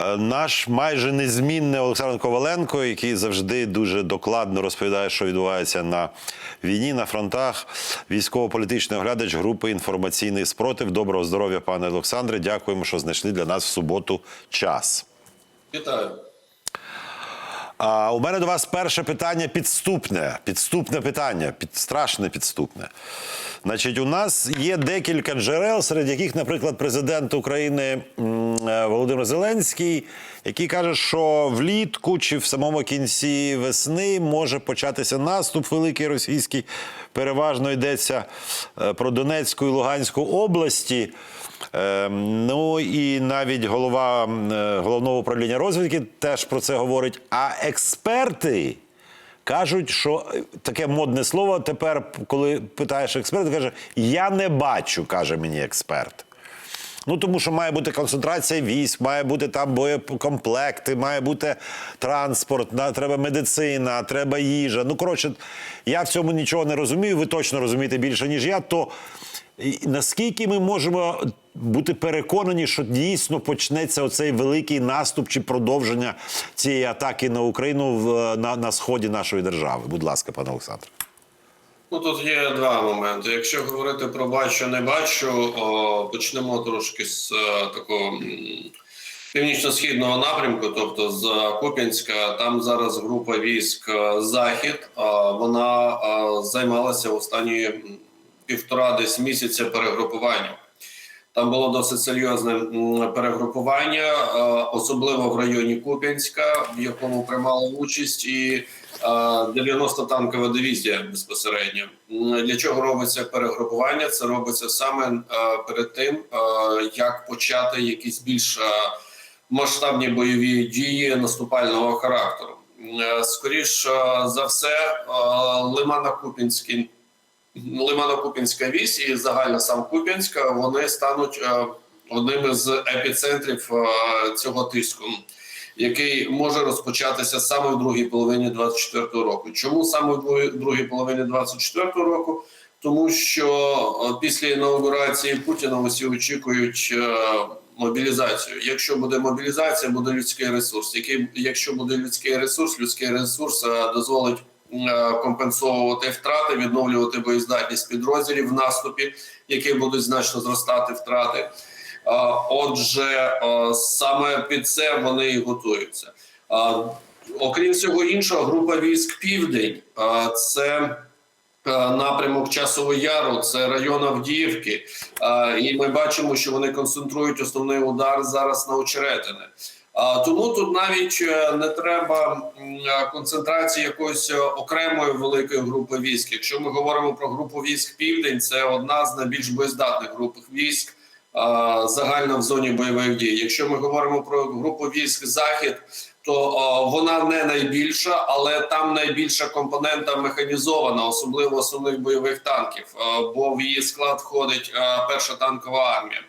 Е, Наш майже незмінний Олександр Коваленко, який завжди дуже докладно розповідає, що відбувається на війні, на фронтах. Військово-політичний оглядач групи інформаційний спротив. Доброго здоров'я, пане Олександре. Дякуємо, що знайшли для нас в суботу час. Вітаю. А у мене до вас перше питання підступне. Підступне питання, під, страшне підступне. Значить, у нас є декілька джерел, серед яких, наприклад, президент України м, Володимир Зеленський, який каже, що влітку чи в самому кінці весни може початися наступ великий російський. Переважно йдеться е, про Донецьку і Луганську області. Е, Ну і навіть голова е, головного управління розвідки теж про це говорить. А експерти кажуть, що е, таке модне слово тепер, коли питаєш експерта, каже: Я не бачу, каже мені експерт. Ну тому що має бути концентрація військ, має бути там боєкомплекти, має бути транспорт, треба медицина, треба їжа. Ну коротше, я в цьому нічого не розумію. Ви точно розумієте більше ніж я. То наскільки ми можемо бути переконані, що дійсно почнеться оцей великий наступ чи продовження цієї атаки на Україну в на, на сході нашої держави? Будь ласка, пане Олександре. Ну тут є два моменти. Якщо говорити про бачу, не бачу, о, почнемо трошки з о, такого північно-східного напрямку, тобто з Куп'янська. Там зараз група військ е, Захід. О, Вона о, займалася останні півтора десь місяця перегрупуванням. Там було досить серйозне перегрупування, е, особливо в районі Куп'янська, в якому приймала участь і е, 90 танкова дивізія безпосередньо. Для чого робиться перегрупування? Це робиться саме е, перед тим, е, як почати якісь більш е, масштабні бойові дії наступального характеру. Е, Скоріш е, за все, е, Лимано-Куп'янський Лимано-Куп'янська вісь і загально сам Куп'янська вони стануть е, одним із епіцентрів е, цього тиску, який може розпочатися саме в другій половині 24-го року. Чому саме в другій половині 24-го року? Тому що е, після інаугурації Путіна усі очікують е, мобілізацію. Якщо буде мобілізація, буде людський ресурс. Який, якщо буде людський ресурс, людський ресурс е, дозволить е, компенсовувати втрати, відновлювати боєздатність підрозділів в наступі, які будуть значно зростати втрати. Е, Отже, е, саме під це вони і готуються. Е, Окрім всього іншого, група військ Південь е, це. е, Напрямок Часового Яру, це район Авдіївки, Е, і ми бачимо, що вони концентрують основний удар зараз на очеретини. Тому тут навіть е, не треба е, концентрації якоїсь е, окремої великої групи військ. Якщо ми говоримо про групу військ Південь, це одна з найбільш боєздатних груп військ загально в зоні бойових дій. Якщо ми говоримо про групу військ Захід, то вона не найбільша, але там найбільша компонента механізована, особливо основних бойових танків, бо в її склад входить перша танкова армія.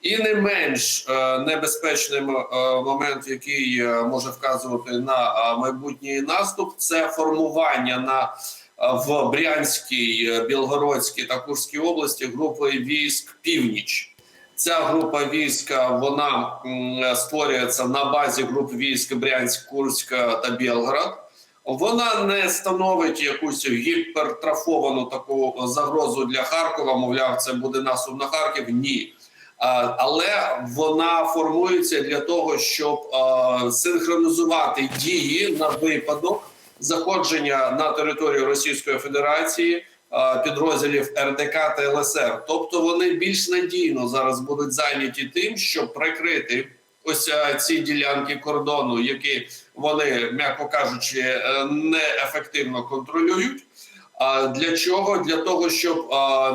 І не менш е, небезпечним е, момент, який е, може вказувати на майбутній наступ, це формування на в Брянській, Білгородській та Курській області групи військ Північ. Ця група війська вона створюється на базі груп військ Брянськ, Курськ та Білгород. Вона не становить якусь гіпертрафовану таку загрозу для Харкова. Мовляв, це буде наступ на Харків. Ні. А, Але вона формується для того, щоб синхронізувати дії на випадок заходження на територію Російської Федерації підрозділів РДК та ЛСР. Тобто вони більш надійно зараз будуть зайняті тим, щоб прикрити ось ці ділянки кордону, які вони, м'яко кажучи, е, неефективно контролюють. А для чого? Для того, щоб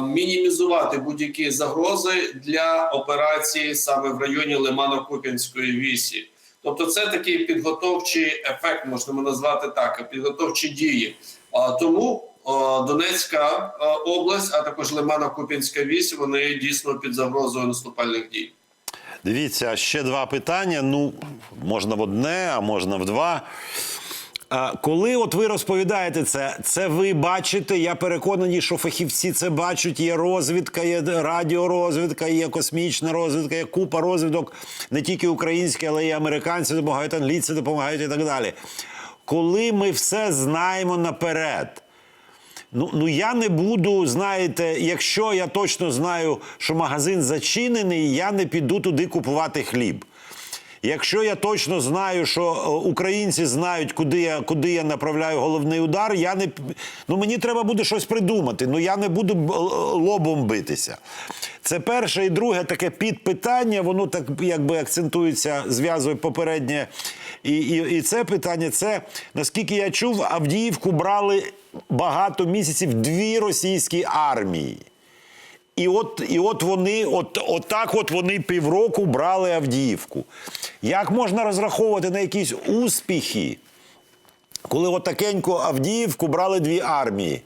мінімізувати будь-які загрози для операції саме в районі Лимано-Куп'янської вісі. Тобто, це такий підготовчий ефект, можна назвати так, підготовчі дії. А, тому Донецька область, а також Лимано-Куп'янська вісь, вони дійсно під загрозою наступальних дій. Дивіться, ще два питання. Ну, можна в одне, а можна в два. Коли от ви розповідаєте це, це ви бачите, я переконаний, що фахівці це бачать. Є розвідка, є радіорозвідка, є космічна розвідка, є купа розвідок, не тільки українські, але й американці допомагають, англійці допомагають і так далі. Коли ми все знаємо наперед. Ну, ну я не буду, знаєте, якщо я точно знаю, що магазин зачинений, я не піду туди купувати хліб. Якщо я точно знаю, що е, українці знають, куди я, куди я направляю головний удар, я не ну мені треба буде щось придумати. Ну я не буду лобом битися. Це перше і друге таке підпитання, воно так якби акцентується, зв'язує попереднє. І, і, і це питання, це наскільки я чув, Авдіївку брали багато місяців дві російські армії. І от, і от вони, от, от так от вони півроку брали Авдіївку. Як можна розраховувати на якісь успіхи, коли отакеньку Авдіївку брали дві армії?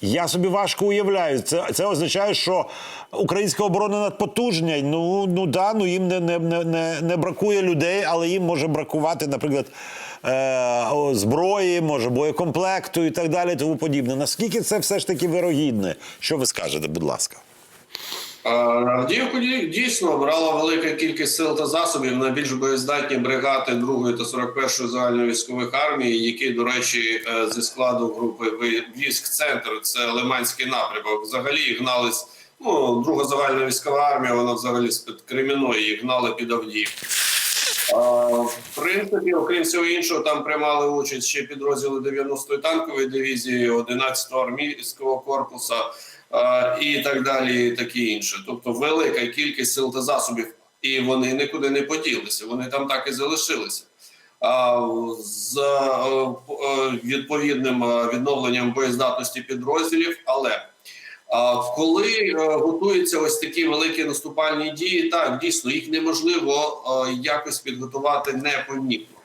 Я собі важко уявляю. Це, це означає, що українська оборона надпотужня. Ну, ну да, ну їм не, не, не, не, не бракує людей, але їм може бракувати, наприклад, е, зброї, може боєкомплекту і так далі, тому подібне. Наскільки це все ж таки вирогідне? Що ви скажете, будь ласка? Авдіївку дійсно брала велика кількість сил та засобів найбільш боєздатні бригади 2-ї та 41-ї загальновійськових армій, які, до речі, е, зі складу групи військ центр, це Лиманський напрямок. Взагалі гнались. Ну, друга загальна військова армія, вона взагалі з під Креміної їх гнали під Авдіївку. В принципі, окрім всього іншого, там приймали участь ще підрозділи 90-ї танкової дивізії, 11-го армійського корпусу а, і так далі, і таке інше. Тобто велика кількість сил та засобів, і вони нікуди не поділися. Вони там так і залишилися. З е, е, відповідним е, відновленням боєздатності підрозділів, але коли готуються ось такі великі наступальні дії, так дійсно їх неможливо якось підготувати непомітно.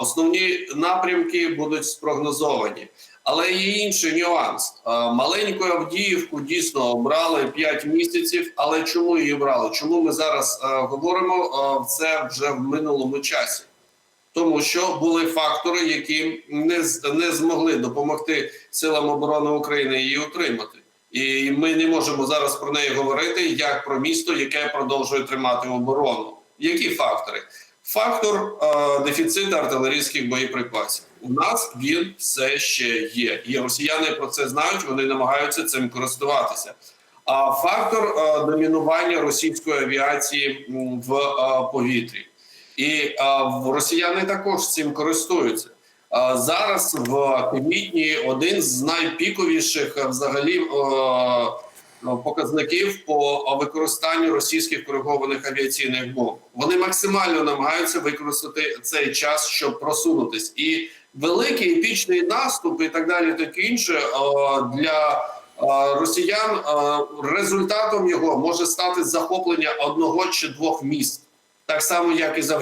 Основні напрямки будуть спрогнозовані, але є інший нюанс. А, Маленьку Авдіївку дійсно обрали 5 місяців. Але чому її брали? Чому ми зараз е, говоримо е, це вже в минулому часі? Тому що були фактори, які не, не змогли допомогти силам оборони України її утримати. І ми не можемо зараз про неї говорити як про місто, яке продовжує тримати оборону. Які фактори? Фактор е, дефіциту артилерійських боєприпасів. У нас він все ще є. І росіяни про це знають, вони намагаються цим користуватися. А фактор е, домінування російської авіації в е, повітрі. І в росіяни також цим користуються. Зараз в квітні один з найпіковіших е, взагалі е, показників по використанню російських коригованих авіаційних бомб. Вони максимально намагаються використати цей час, щоб просунутись. І великий епічний наступ, і так далі, таке інше е, для е, росіян е, результатом його може стати захоплення одного чи двох міст так само, як і з.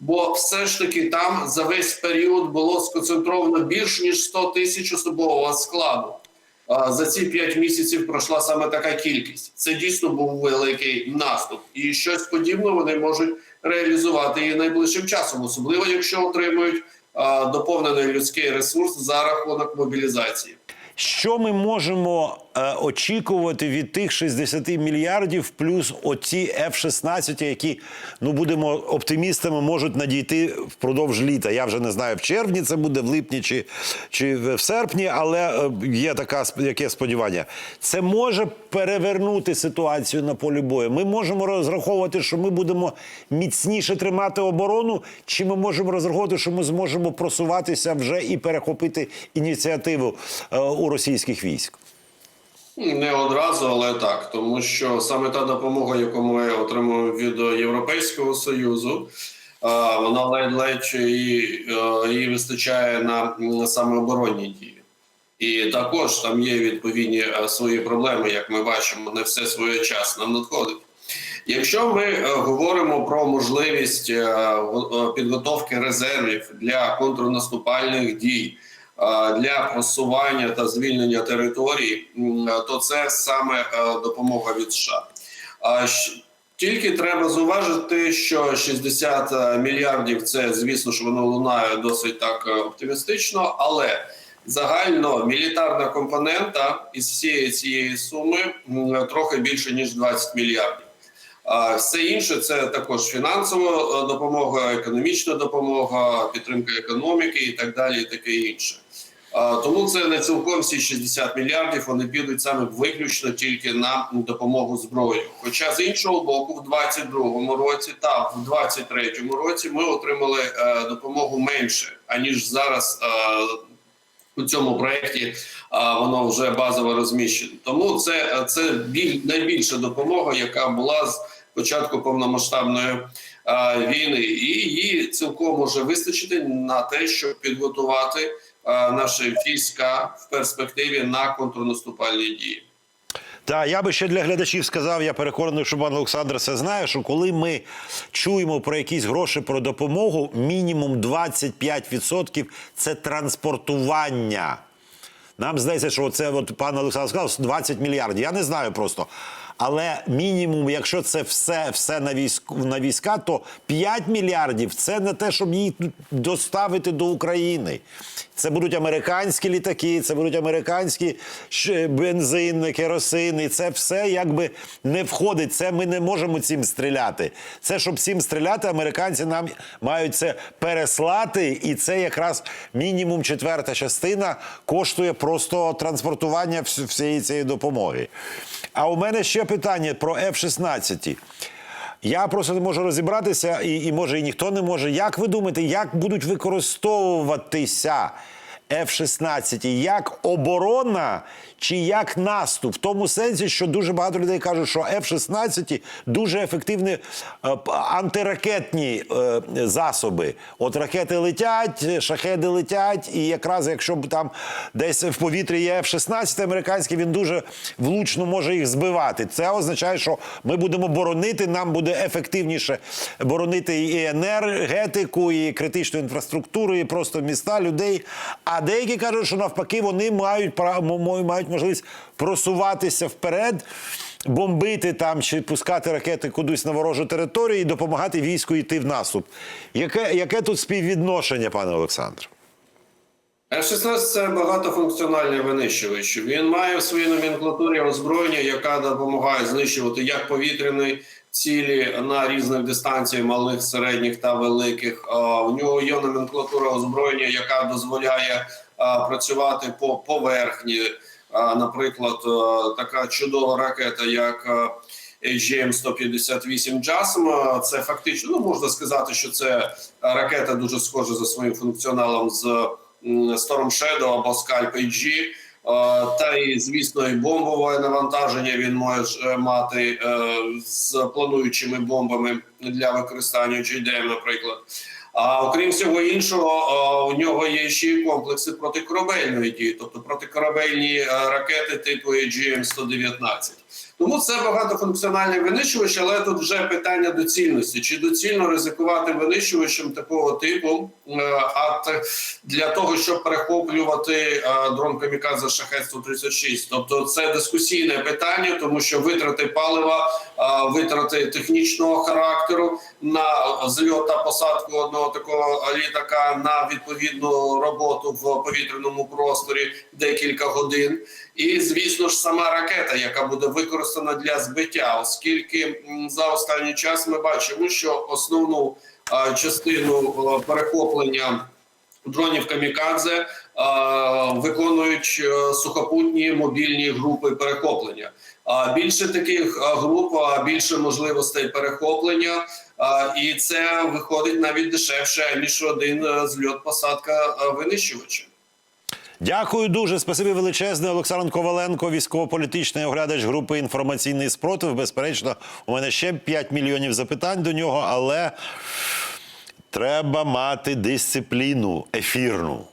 Бо все ж таки там за весь період було сконцентровано більш ніж 100 тисяч особового складу. За ці 5 місяців пройшла саме така кількість. Це дійсно був великий наступ, і щось подібне вони можуть реалізувати і найближчим часом, особливо якщо отримують доповнений людський ресурс за рахунок мобілізації. Що ми можемо очікувати від тих 60 мільярдів плюс оці F-16, які, ну будемо оптимістами, можуть надійти впродовж літа. Я вже не знаю, в червні це буде, в липні чи, чи в серпні, але е, є така яке сподівання. Це може перевернути ситуацію на полі бою. Ми можемо розраховувати, що ми будемо міцніше тримати оборону, чи ми можемо розраховувати, що ми зможемо просуватися вже і перехопити ініціативу е, у російських військ. Не одразу, але так, тому що саме та допомога, яку ми отримуємо від Європейського союзу, вона ледь-ледь е, вистачає на саме оборонні дії. І також там є відповідні е, свої проблеми, як ми бачимо, не все своєчасно надходить. Якщо ми е, говоримо про можливість го- підготовки резервів для контрнаступальних дій, для просування та звільнення територій, е, то це саме е, допомога від США. Тільки треба зауважити, що 60 мільярдів це, звісно ж, воно лунає досить так е, оптимістично, але загально мілітарна компонента із всієї цієї суми трохи більше ніж 20 мільярдів. А все інше це також фінансова е, допомога, економічна допомога, підтримка економіки і так далі, і таке інше. Тому це не цілком всі 60 мільярдів. Вони підуть саме виключно тільки на допомогу зброю. Хоча з іншого боку, в 22-му році та в 23-му році ми отримали е, допомогу менше аніж зараз. е, у цьому проєкті а, воно вже базово розміщено. Тому це, це біль, найбільша допомога, яка була з початку повномасштабної а, війни, і її цілком може вистачити на те, щоб підготувати а, наші війська в перспективі на контрнаступальні дії. Та я би ще для глядачів сказав, я переконаний, що пан Олександр все знає, що коли ми чуємо про якісь гроші про допомогу, мінімум 25% це транспортування. Нам здається, що це от пан Олександр сказав 20 мільярдів. Я не знаю просто. Але мінімум, якщо це все, все на, військ, на війська, то 5 мільярдів це не те, щоб їх доставити до України. Це будуть американські літаки, це будуть американські бензин, керосин. І це все якби не входить. Це ми не можемо цим стріляти. Це щоб цим стріляти, американці нам мають це переслати, і це якраз мінімум четверта частина коштує просто транспортування всієї цієї допомоги. А у мене ще питання про F-16. Я просто не можу розібратися, і, і може і ніхто не може. Як ви думаєте, як будуть використовуватися F-16? Як оборона чи як наступ? В тому сенсі, що дуже багато людей кажуть, що F-16 дуже ефективні е, антиракетні е, засоби. От ракети летять, шахеди летять, і якраз якщо б там десь в повітрі є F-16 американський, він дуже влучно може їх збивати. Це означає, що ми будемо боронити, нам буде ефективніше боронити і енергетику, і критичну інфраструктуру, і просто міста, людей. А деякі кажуть, що навпаки вони мають мають можливість просуватися вперед. Бомбити там чи пускати ракети кудись на ворожу територію і допомагати війську йти в наступ. Яке, яке тут співвідношення, пане Олександр? F-16 – це багатофункціональний винищувач. Він має в своїй номенклатурі озброєння, яка допомагає знищувати як повітряні цілі на різних дистанціях, малих, середніх та великих. У нього є номенклатура озброєння, яка дозволяє працювати по поверхні. Наприклад, така чудова ракета, як а, AGM-158 JASM. Це фактично, ну можна сказати, що це ракета дуже схожа за своїм функціоналом з Storm Shadow або Scalp AG. Е, Та і звісно, і бомбове навантаження він може мати е, з плануючими бомбами для використання GDM, наприклад. А окрім всього іншого, е, у нього є ще й комплекси протикорабельної дії, тобто протикорабельні е, ракети типу AGM-119. Тому це багатофункціональне винищувач, але тут вже питання доцільності. Чи доцільно ризикувати винищувачем такого типу, е, а для того, щоб перехоплювати е, дрон камікадзе шахет 136 Тобто це дискусійне питання, тому що витрати палива, витрати технічного характеру на зльот та посадку одного такого літака на відповідну роботу в повітряному просторі декілька годин. І звісно ж, сама ракета, яка буде використана для збиття, оскільки за останній час ми бачимо, що основну частину перехоплення дронів камікадзе виконують е, сухопутні мобільні групи перехоплення. А більше таких груп, а більше можливостей перехоплення, і це виходить навіть дешевше ніж один е, зльот посадка е, винищувача. Дякую дуже. Спасибі величезне. Олександр Коваленко, військово-політичний оглядач групи інформаційний спротив. Безперечно, у мене ще 5 мільйонів запитань до нього, але треба мати дисципліну ефірну.